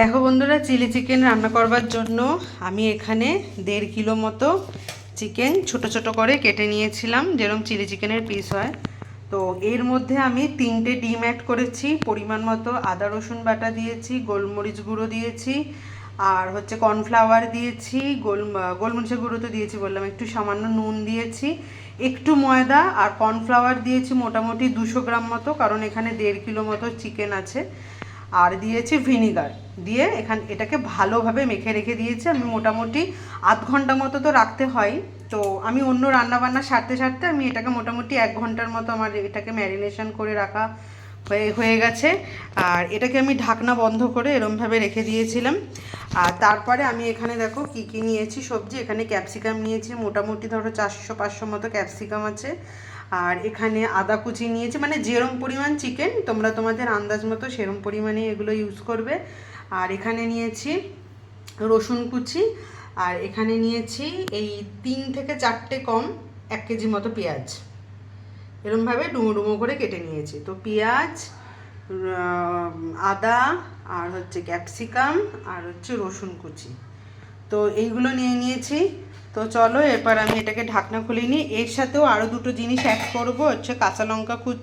দেখো বন্ধুরা, chilli chicken রান্না করবার জন্য আমি এখানে দেড় কিলো মতো চিকেন ছোট ছোট করে কেটে নিয়েছিলাম, যেরকম চিলি চিকেনের পিস হয়। তো এর মধ্যে আমি তিনটে ডিম অ্যাড করেছি, পরিমাণ মতো আদা, রসুন বাটা দিয়েছি, গোলমরিচ গুঁড়ো দিয়েছি, আর হচ্ছে কর্নফ্লাওয়ার দিয়েছি, গোল গোলমরিচের গুঁড়ো তো দিয়েছি বললাম, একটু সামান্য নুন দিয়েছি, একটু ময়দা আর কর্নফ্লাওয়ার দিয়েছি মোটামুটি দুশো গ্রাম মতো, কারণ এখানে দেড় কিলো মতো চিকেন আছে। আর দিয়েছি ভিনিগার। দিয়ে এখান, এটাকে ভালোভাবে মেখে রেখে দিয়েছি। আমি মোটামুটি আধ ঘণ্টা মতো তো রাখতে হয়। তো আমি অন্য রান্না বান্না সারতে সারতে আমি এটাকে মোটামুটি এক ঘণ্টার মতো আমার এটাকে ম্যারিনেশন করে রাখা হয়ে হয়ে গেছে। আর এটাকে আমি ঢাকনা বন্ধ করে এরমভাবে রেখে দিয়েছিলাম। আর তারপরে আমি এখানে দেখো কি কি নিয়েছি সবজি। এখানে ক্যাপসিকাম নিয়েছি। মোটামুটি ধরো চারশো পাঁচশো মতো ক্যাপসিকাম আছে। আর এখানে আদা কুচি নিয়েছি মানে যেরম পরিমাণ চিকেন তোমরা তোমাদের আন্দাজ মতো সেরম পরিমাণে এগুলো ইউজ করবে। আর এখানে নিয়েছি রসুন কুচি, আর এখানে নিয়েছি এই তিন থেকে চারটে কম এক কেজি মতো পেঁয়াজ। এরমভাবে ডুমো ডুমো করে কেটে নিয়েছি। তো পেঁয়াজ আদা, আর হচ্ছে ক্যাপসিকাম, আর হচ্ছে রসুন কুচি। তো এইগুলো নিয়ে নিয়েছি। তো চলো এরপর আমি এটাকে ঢাকনা খুলে নিই। এর সাথেও আরও দুটো জিনিস অ্যাড করব। হচ্ছে কাঁচা লঙ্কা কুচ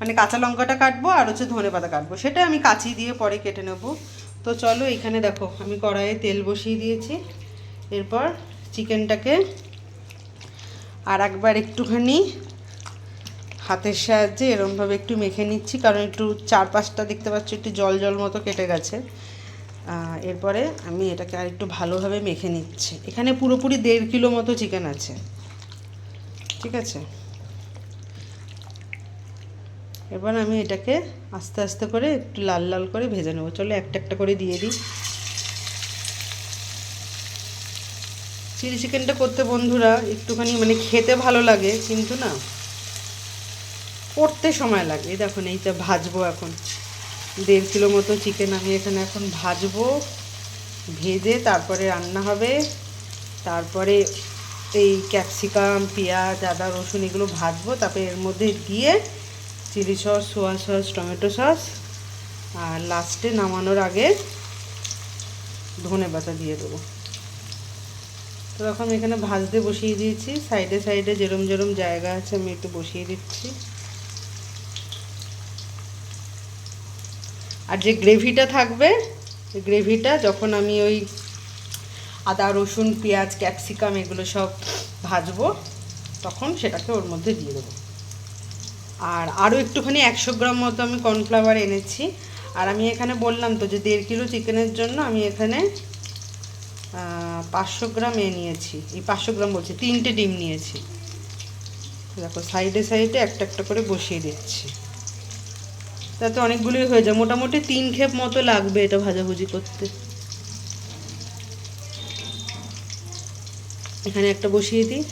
মানে কাঁচা লঙ্কাটা কাটবো আর হচ্ছে ধনে পাতা কাটবো। সেটা আমি কাঁচি দিয়ে পরে কেটে নেব। তো চলো, এখানে দেখো, আমি কড়াইয়ে তেল বসিয়ে দিয়েছি। এরপর চিকেনটাকে আর একবার একটুখানি হাতের সাহায্যে এরমভাবে একটু মেখে নিচ্ছি, কারণ একটু চার পাঁচটা দেখতে পাচ্ছ, একটু জল জল মতো কেটে গেছে। এরপরে আমি এটাকে আর একটু ভালোভাবে মেখে নিচ্ছি। এখানে পুরোপুরি দেড় কিলো মতো চিকেন আছে। ঠিক আছে? এবার আমি এটাকে আস্তে আস্তে করে একটু লাল লাল করে ভেজে নেব। চলো একটা একটা করে দিয়ে দিই। চিলি চিকেনটা করতে বন্ধুরা একটুখানি মানে খেতে ভালো লাগে, কিন্তু না, করতে সময় লাগে। দেখুন, এইটা ভাজবো এখন। দেড় কিলো মতো চিকেন আমি এখানে এখন ভাজবো, ভেজে তারপরে রান্না হবে। তারপরে এই ক্যাপসিকাম পেঁয়াজ, আদা, রসুন এগুলো ভাজবো, তারপরে এর মধ্যে দিয়ে chilli sauce soya sauce tomato sauce আর লাস্টে নামানোর আগে ধনে পাতা দিয়ে দেবো। তো এখন এখানে ভাজতে বসিয়ে দিয়েছি সাইডে সাইডে যেরম যেরম জায়গা আছে আমি একটু বসিয়ে দিচ্ছি। আর যে গ্রেভিটা থাকবে গ্রেভিটা, যখন আমি ওই আদা, রসুন, পেঁয়াজ, ক্যাপসিকাম এগুলো সব ভাজবো, তখন সেটাকে ওর মধ্যে দিয়ে দেবো। আর আরও একটুখানি একশো গ্রাম মতো আমি কর্নফ্লাওয়ার এনেছি। আর আমি এখানে বললাম তো যে দেড় কিলো চিকেনের জন্য আমি এখানে পাঁচশো গ্রাম এ নিয়েছি। এই পাঁচশো গ্রাম বলছি, তিনটে ডিম নিয়েছি। দেখো, সাইডে সাইডে একটা একটা করে বসিয়ে দিচ্ছি। তাতে অনেকগুলোই হয়ে যায়। মোটামুটি তিন খেপ মতো লাগবে এটা ভাজাভুজি করতে। এখানে একটা বসিয়ে দিই।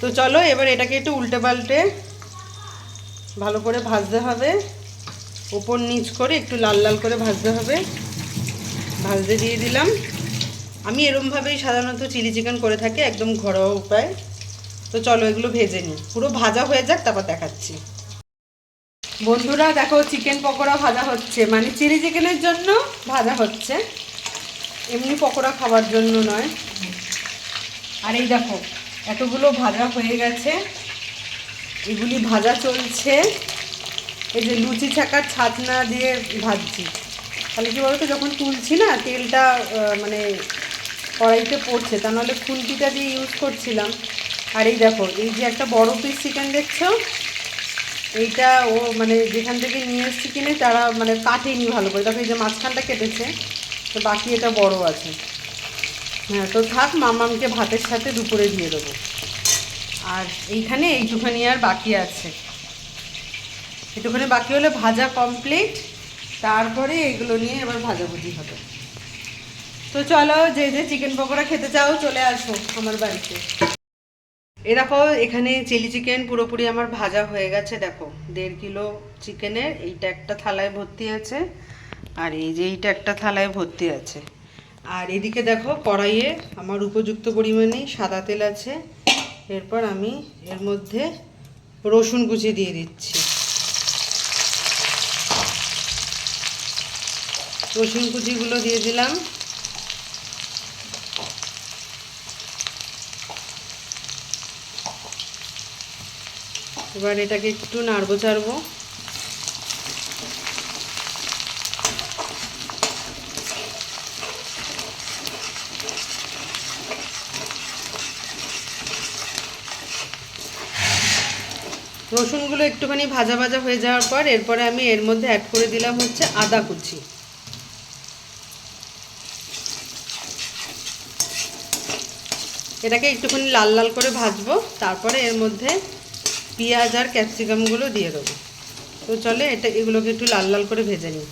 তো চলো, এবার এটাকে একটু উল্টে পাল্টে ভালো করে ভাজতে হবে। ওপর নিচ করে একটু লাল লাল করে ভাজতে হবে। ভাজতে দিয়ে দিলাম। আমি এরমভাবেই সাধারণত চিলি চিকেন করে থাকি, একদম ঘরোয়া উপায়। তো চলো, এগুলো ভেজে নিই। পুরো ভাজা হয়ে যাক, তারপর দেখাচ্ছি। বন্ধুরা, দেখো চিকেন পকোড়া ভাজা হচ্ছে। মানে চিলি চিকেনের জন্য ভাজা হচ্ছে। এমনি পকোড়া খাবার জন্য নয়। আর এই দেখো, এতগুলো ভাজা হয়ে গেছে। এগুলি ভাজা চলছে। এই যে লুচি ছাকার ছাতনা দিয়ে ভাজছি। তাহলে কী বলতো, যখন তুলছি না, তেলটা মানে কড়াইতে পড়ছে, তা নাহলে খুন্তিটা দিয়ে ইউজ করছিলাম। আর এই দেখো, এই যে একটা বড় পিস চিকেন দেখছ? এইটা ও মানে যেখান থেকে নিয়ে এসছি কিনে তারা মানে কাটেনি ভালো করে। দেখো এই যে মাঝখানটা কেটেছে, তো বাকি এটা বড় আছে। হ্যাঁ তো থাক, মামামকে ভাতের সাথে দুপুরে দিয়ে দেবো। আর এইখানে এইটুখানি আর বাকি আছে। একটুখানি বাকি হলে ভাজা কমপ্লিট তারপরে এগুলো নিয়ে এবার ভাজাভুজি হবে। তো চলো, যে যে চিকেন পকোড়া খেতে চাও চলে আসো আমার বাড়িতে। এ দেখো, এখানে চিলি চিকেন পুরোপুরি আমার ভাজা হয়ে গেছে, দেখো। দেড় কিলো চিকেনের এইটা একটা থালায় ভর্তি আছে, আর এই যে এইটা একটা থালায় ভর্তি আছে। আর এদিকে দেখো, কড়াইয়ে আমার উপযুক্ত পরিমাণে সাদা তেল আছে। এরপর আমি এর মধ্যে রসুন কুচি দিয়ে দিচ্ছি। রসুন কুচিগুলো দিয়ে দিলাম। এবার এটাকে একটু নাড়বো চাড়বো। রসুনগুলো একটুখানি ভাজা ভাজা হয়ে যাওয়ার পর এরপরে আমি এর মধ্যে অ্যাড করে দিলাম হচ্ছে আদা কুচি। এটাকে একটুখানি লাল লাল করে ভাজবো, তারপরে এর মধ্যে পেঁয়াজ আর ক্যাপসিকামগুলো দিয়ে দেবো। তো চলে, এটা এগুলোকে একটু লাল লাল করে ভেজে নিই।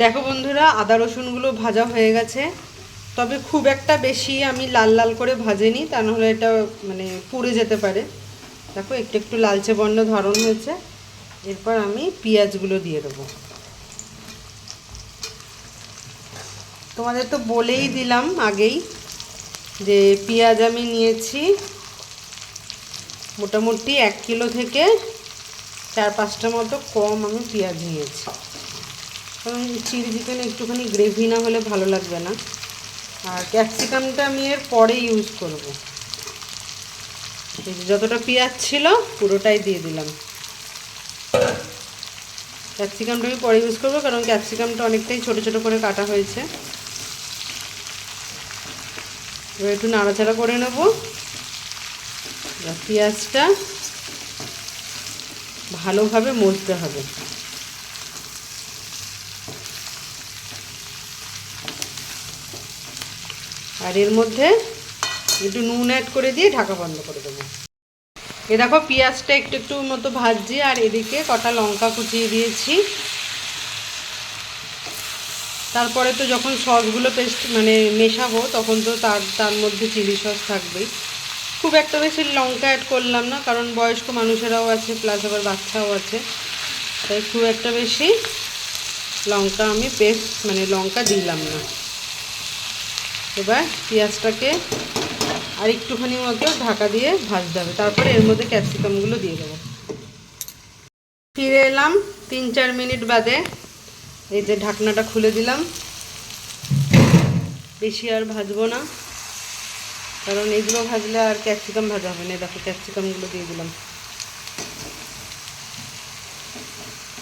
দেখো বন্ধুরা, আদা রসুনগুলো ভাজা হয়ে গেছে। তবে খুব একটা বেশি আমি লাল লাল করে ভাজেনি, তা নাহলে এটা মানে পুড়ে যেতে পারে। দেখো, একটু একটু লালচে বর্ণ ধরন হয়েছে। এরপর আমি পেঁয়াজগুলো দিয়ে দেবো। তোমাদের তো বলেই দিলাম আগেই যে পেঁয়াজ আমি নিয়েছি। মোটামুটি এক কিলো থেকে চার পাঁচটা মতো কম আমি পেঁয়াজ নিয়েছি। কারণ চিলি চিকেন একটুখানি গ্রেভি না হলে ভালো লাগবে না। আর ক্যাপসিকামটা আমি এর পরে ইউজ করব। যতটা পেঁয়াজ ছিল পুরোটাই দিয়ে দিলাম। ক্যাপসিকামটা আমি পরে ইউজ করব কারণ ক্যাপসিকামটা অনেকটাই ছোট ছোট করে কাটা হয়েছে। এবার একটু নাড়াচাড়া করে নেব। পেঁয়াজটা ভালোভাবে মজতে হবে। আর এর মধ্যে একটু নুন অ্যাড করে দিয়ে ঢাকা বন্ধ করে দেবো। এ দেখো পেঁয়াজটা একটু একটু মতো ভাজছি আর এদিকে কটা লঙ্কা কুচিয়ে দিয়েছি। তারপরে তো যখন সসগুলো পেস্ট মানে মেশাবো, তখন তো তার তার মধ্যে চিলি সস থাকবেই। খুব একটা বেশি লঙ্কা অ্যাড করলাম না, কারণ বয়স্ক মানুষেরাও আছে প্লাস আবার বাচ্চাও আছে। তাই খুব একটা বেশি লঙ্কা আমি পেস্ট মানে লঙ্কা দিলাম না। এবার পেঁয়াজটাকে আর একটুখানি মতো ঢাকা দিয়ে ভাজতে হবে। তারপরে এর মধ্যে ক্যাপসিকামগুলো দিয়ে দেবো। ফিরে এলাম তিন চার মিনিট বাদে। এই যে ঢাকনাটা খুলে দিলাম। বেশি আর ভাজবো না। কারণ এগুলো ভাজলে আর ক্যাপসিকাম ভাজা হবে না। দেখো, ক্যাপসিকামগুলো দিয়ে দিলাম।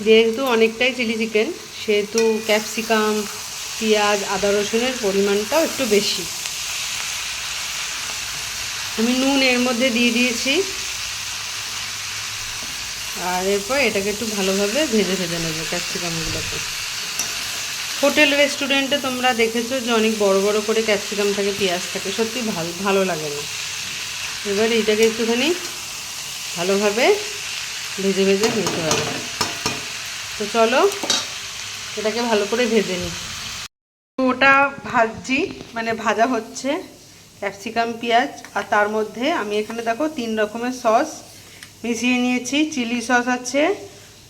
যেহেতু অনেকটাই চিলি চিকেন, সেহেতু ক্যাপসিকাম, পেঁয়াজ, আদা রসুনের পরিমাণটাও একটু বেশি। আমি নুন এর মধ্যে দিয়ে দিয়েছি। আর এরপর এটাকে একটু ভালোভাবে ভেজে ভেজে নেব ক্যাপসিকামগুলোকে। হোটেল রেস্টুরেন্টে তোমরা দেখেছ যে অনেক বড় বড় করে ক্যাপসিকাম থাকে, পেঁয়াজ থাকে, সত্যি ভালো ভালো লাগে না। এবার এইটাকে একটুখানি ভালোভাবে ভেজে ভেজে নিতে হবে। তো চলো এটাকে ভালো করে ভেজে নিই। ওটা ভাজছি মানে ভাজা হচ্ছে ক্যাপসিকাম, পেঁয়াজ, আর তার মধ্যে আমি এখানে দেখো তিন রকমের সস মিশিয়ে নিয়েছি। চিলি সস আছে,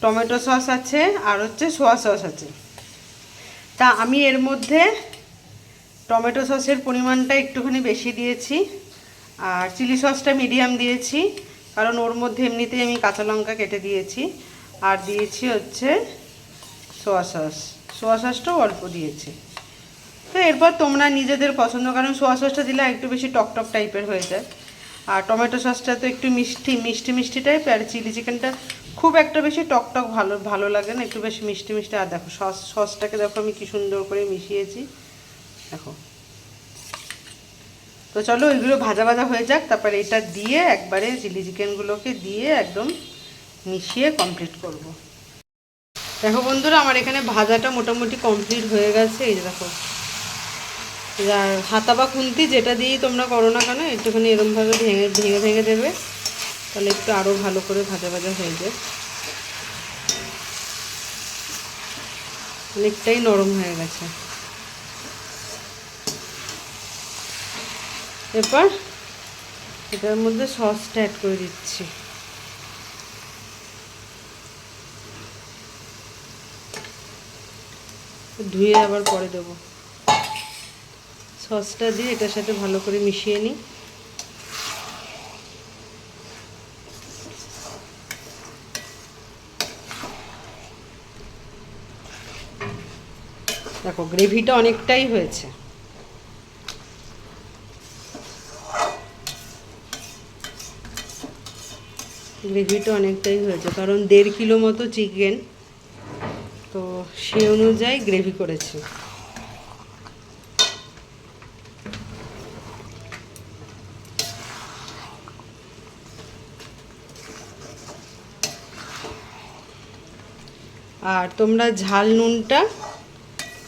টমেটো সস আছে, আর হচ্ছে সোয়া সস আছে। তা আমি এর মধ্যে টমেটো সসের পরিমাণটা একটুখানি বেশি দিয়েছি আর চিলি সসটা মিডিয়াম দিয়েছি, কারণ ওর মধ্যে এমনিতেই আমি কাঁচা লঙ্কা কেটে দিয়েছি। আর দিয়েছি হচ্ছে সোয়া সস। সোয়া সসটাও অল্প দিয়েছি। তো এরপর তোমরা নিজেদের পছন্দ, কারণ সোয়া সসটা দিলে একটু বেশি টক টক টাইপের হয়ে যায়। আর টমেটো সসটা তো একটু মিষ্টি মিষ্টি মিষ্টি টাইপ, আর চিলি চিকেনটা খুব একটা বেশি টক টক ভালো ভালো লাগে না, একটু বেশি মিষ্টি মিষ্টি। আর দেখো, সস, সসটাকে দেখো আমি কি সুন্দর করে মিশিয়েছি। দেখো। তো চলো, ওইগুলো ভাজা ভাজা হয়ে যাক, তারপরে এটা দিয়ে একবারে চিলি চিকেনগুলোকে দিয়ে একদম মিশিয়ে কমপ্লিট করব। দেখো বন্ধুরা, আমার এখানে ভাজাটা মোটামুটি কমপ্লিট হয়ে গেছে। এই দেখো। হাতা বা খুন্তি যেটা দিয়েই তোমরা করো না কেন, একটুখানি এরমভাবে ভেঙে ভেঙে ভেঙে দেবে। তাহলে একটু আরও ভালো করে ভাজা ভাজা হয়ে যায় অনেকটাই নরম হয়ে গেছে। এরপর এটার মধ্যে সসটা অ্যাড করে দিচ্ছি। ধুয়ে আবার পরে দেবো। সসটা দিয়ে এটার সাথে ভালো করে মিশিয়ে নিই। দেখো, গ্রেভিটা অনেকটাই হয়েছে। গ্রেভিটা অনেকটাই হয়েছে, কারণ দেড় কিলো মতো চিকেন, তো সে অনুযায়ী গ্রেভি করেছি। আর তোমরা ঝাল নুনটা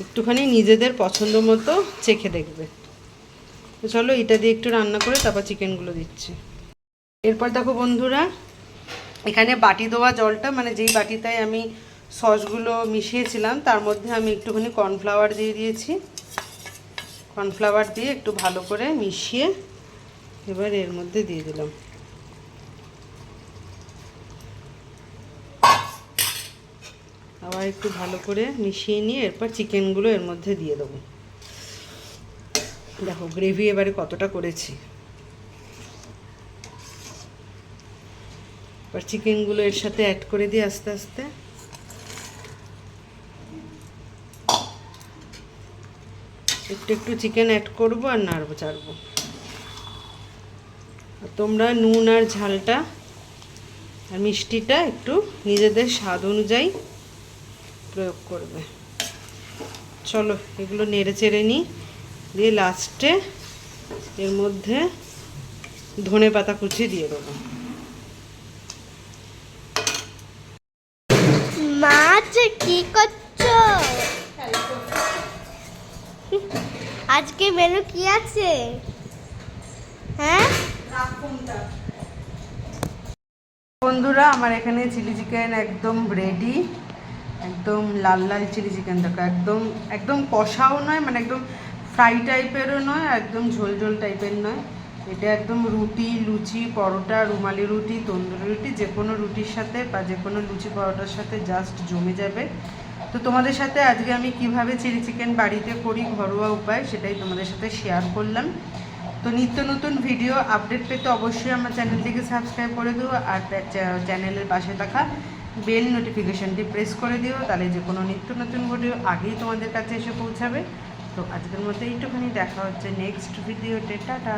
একটুখানি নিজেদের পছন্দ মতো চেখে দেখবে। তো চলো এটা দিয়ে একটু রান্না করে তারপর চিকেনগুলো দিচ্ছি। এরপর দেখো বন্ধুরা, এখানে বাটি দেওয়া জলটা মানে যেই বাটিটায় আমি সসগুলো মিশিয়েছিলাম, তার মধ্যে আমি একটুখানি কর্নফ্লাওয়ার দিয়ে দিয়েছি। কর্নফ্লাওয়ার দিয়ে একটু ভালো করে মিশিয়ে এবার এর মধ্যে দিয়ে দিলাম। আবার একটু ভালো করে মিশিয়ে নিয়ে এরপর চিকেনগুলো এর মধ্যে দিয়ে দেবো। দেখো গ্রেভি এবারে কতটা করেছি। এবার চিকেনগুলো এর সাথে অ্যাড করে দিই আস্তে আস্তে। একটু একটু চিকেন অ্যাড করব আর নাড়বো, চাড়বো। তোমরা নুন আর ঝালটা আর মিষ্টিটা একটু নিজেদের স্বাদ অনুযায়ী প্রয়োগ করবে। চলো এগুলো নেড়ে চেড়ে নিই। দিয়ে লাস্টে এর মধ্যে ধনে পাতা কুচি দিয়ে দেবো। মাছ কি করছ? আজকে মেনু কি আছে? হ্যাঁ? বন্ধুরা আমার এখানে চিলি চিকেন একদম রেডি একদম লাল লাল চিলি চিকেন দেখো, একদম একদম কষাও নয় মানে একদম ফ্রাই টাইপেরও নয় একদম ঝোল ঝোল টাইপের নয়। এটা একদম রুটি, লুচি, পরোটা, রুমালি রুটি, তন্দুরি রুটি, যে কোনো রুটির সাথে বা যে কোনো লুচি পরোটার সাথে জাস্ট জমে যাবে। তো তোমাদের সাথে আজকে আমি কীভাবে চিলি চিকেন বাড়িতে করি, ঘরোয়া উপায় সেটাই তোমাদের সাথে শেয়ার করলাম। তো নিত্য নতুন ভিডিও আপডেট পেতে অবশ্যই আমার চ্যানেলটিকে সাবস্ক্রাইব করে দেবো আর চ্যানেলের পাশে থাকা বেল নোটিফিকেশানটি প্রেস করে দিও, তাহলে যে কোনো নিত্য নতুন ভিডিও আগেই তোমাদের কাছে এসে পৌঁছাবে। তো আজকের মতো এইটুখানি, দেখা হচ্ছে নেক্সট ভিডিওতে টাটা।